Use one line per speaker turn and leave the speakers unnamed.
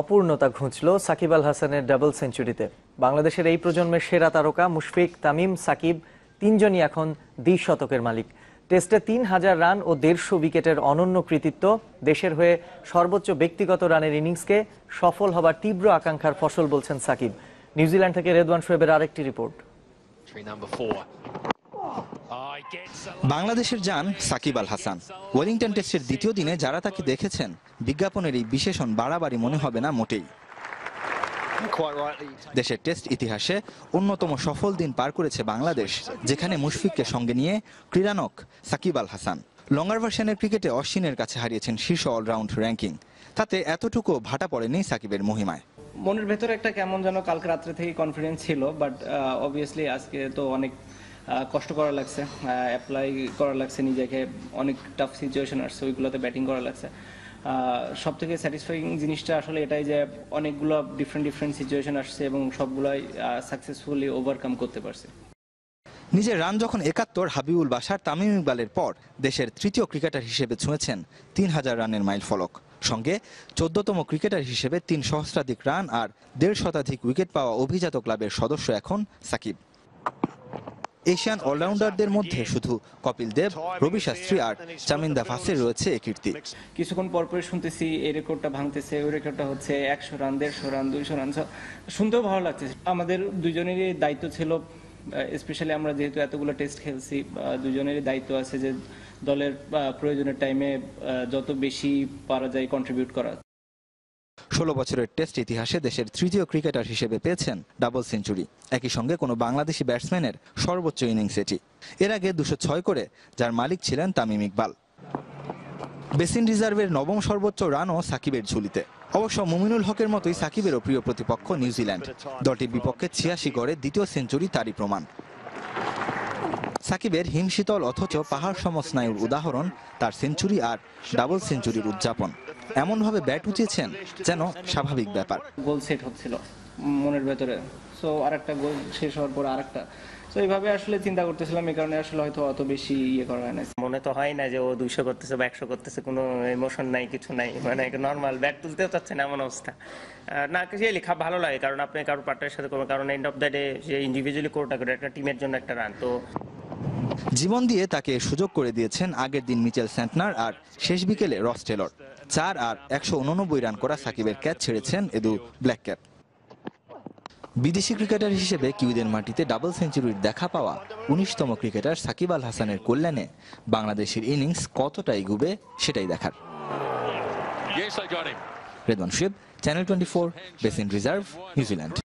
অপূর্ণতা ঘুঁচল সাকিব আল হাসানের ডাবল সেঞ্চুরিতে বাংলাদেশের এই প্রজন্মের সেরা তারকা মুশফিক তামিম, সাকিব তিনজনই এখন দ্বি শতকের মালিক। টেস্টে তিন হাজার রান ও দেড়শো উইকেটের অনন্য কৃতিত্ব দেশের হয়ে সর্বোচ্চ ব্যক্তিগত রানের ইনিংসকে সফল হবার তীব্র আকাঙ্ক্ষার ফসল বলছেন সাকিব। নিউজিল্যান্ড থেকে রেদওয়ান শোয়েবের আরেকটি রিপোর্ট।
বাংলাদেশের যান সাকিব আল হাসান। ওয়েলিংটন টেস্টের দ্বিতীয় দিনে যারা তাকে দেখেছেন, বিজ্ঞাপনের এই বিশেষণ বাড়াবাড়ি মনে হবে না মোটেই। দেশের টেস্ট ইতিহাসে অন্যতম সফল দিন পার করেছে বাংলাদেশ, যেখানে মুশফিককে সঙ্গে নিয়ে ক্রীড়ানক সাকিব আল হাসান। লঙ্গার ভার্সনের ক্রিকেটে অশ্বিনের কাছে হারিয়েছেন শীর্ষ অলরাউন্ড র্যাঙ্কিং তাতে এতটুকু ভাটা পড়েনি সাকিবের মহিমায়।
মনের ভেতরে একটা কেমন যেন কালকে রাত্রে থেকে কনফিডেন্স ছিল বাট অবভিয়াসলি আজকে তো অনেক কষ্ট করা লাগছে অ্যাপ্লাই করা লাগছে, নিজেকে অনেক টাফ সিচুয়েশন আসছে, ওইগুলোতে ব্যাটিং করা লাগছে। সব থেকে স্যাটিসফাইং জিনিসটা আসলে এটাই যে অনেকগুলো ডিফারেন্ট ডিফারেন্ট সিচুয়েশন আসছে এবং সবগুলোই সাকসেসফুলি ওভারকাম করতে পারছে।
নিজের রান যখন একাত্তর, হাবিবুল বাসার তামিম ইকবালের পর দেশের তৃতীয় ক্রিকেটার হিসেবে ছুঁয়েছেন তিন হাজার রানের মাইল ফলক। সঙ্গে চোদ্দতম ক্রিকেটার হিসেবে তিন সহস্রাধিক রান আর দেড় শতাধিক উইকেট পাওয়া অভিজাত ক্লাবের সদস্য এখন সাকিব। এশিয়ান অলরাউন্ডারদের মধ্যে শুধু কপিল দেব, রবি শাস্ত্রী আর চামিন্দা ফাসের রয়েছে এ কীর্তি।
কিছুক্ষণ পর পর শুনতেছি এই রেকর্ডটা ভাঙতেছে, ওই রেকর্ডটা হচ্ছে একশো রান, দেড়শো রান, দুইশো রান। শুনতেও ভালো লাগছে। আমাদের দুজনেরই দায়িত্ব ছিল স্পেশালি আমরা যেহেতু এতগুলো টেস্ট খেলছি দুজনেরই দায়িত্ব আছে যে দলের প্রয়োজনের টাইমে যত বেশি পারা যায় কন্ট্রিবিউট করা
ষোলো বছরের টেস্ট ইতিহাসে দেশের তৃতীয় ক্রিকেটার হিসেবে পেয়েছেন ডাবল সেঞ্চুরি। একই সঙ্গে কোনো বাংলাদেশি ব্যাটসম্যানের সর্বোচ্চ ইনিংস এটি। এর আগে দুশো ছয় করে যার মালিক ছিলেন তামিম ইকবাল। বেসিন রিজার্ভের নবম সর্বোচ্চ রানও সাকিবের ঝুলিতে। অবশ্য মুমিনুল হকের মতোই সাকিবেরও প্রিয় প্রতিপক্ষ নিউজিল্যান্ড। দলটির বিপক্ষে ছিয়াশি গড়ে দ্বিতীয় সেঞ্চুরি তারই প্রমাণ। সাকিবের হিমশীতল অথচ পাহাড় সম স্নায়ুর উদাহরণ তার সেঞ্চুরি আর ডাবল সেঞ্চুরির উদযাপন। এমনভাবে ব্যাট উঠিয়েছেন যেন স্বাভাবিক ব্যাপার।
গোল সেট হচ্ছিল মনের ভেতরে। সো আরেকটা গোল শেষ হওয়ার পর আরেকটা। তো এইভাবে আসলে চিন্তা করতেছিলাম এই কারণে আসলে হয়তো অত বেশি ইয়ে করা হয় না
মনে তো হয় না যে ও দুইশো করতেছে বা একশো করতেছে কোনো ইমোশন নাই কিছু নাই। মানে নর্মাল ব্যাট তুলতেও চাচ্ছে না এমন অবস্থা। না কিছু লেখা ভালো লাগে কারণ আপনি কারোর পার্টনারের সাথে কোনো কারণ এন্ড অফ দ্য ডে যে ইন্ডিভিজুয়ালি কোরটা করে একটা টিমের জন্য একটা রান তো
জীবন দিয়ে তাকে সুযোগ করে দিয়েছেন আগের দিন মিচেল স্যান্টনার আর শেষ বিকেলে রস টেলর। চার আর একশো উননব্বই রান করা সাকিবের ক্যাচ ছেড়েছেন এদু ব্ল্যাক ক্যাপ বিদেশি ক্রিকেটার হিসেবে কিউদের মাটিতে ডাবল সেঞ্চুরির দেখা পাওয়া উনিশতম ক্রিকেটার সাকিব আল হাসানের কল্যাণে বাংলাদেশের ইনিংস কতটা এগুবে সেটাই দেখার. Redwan Shib channel twenty four Basin Reserve New Zealand.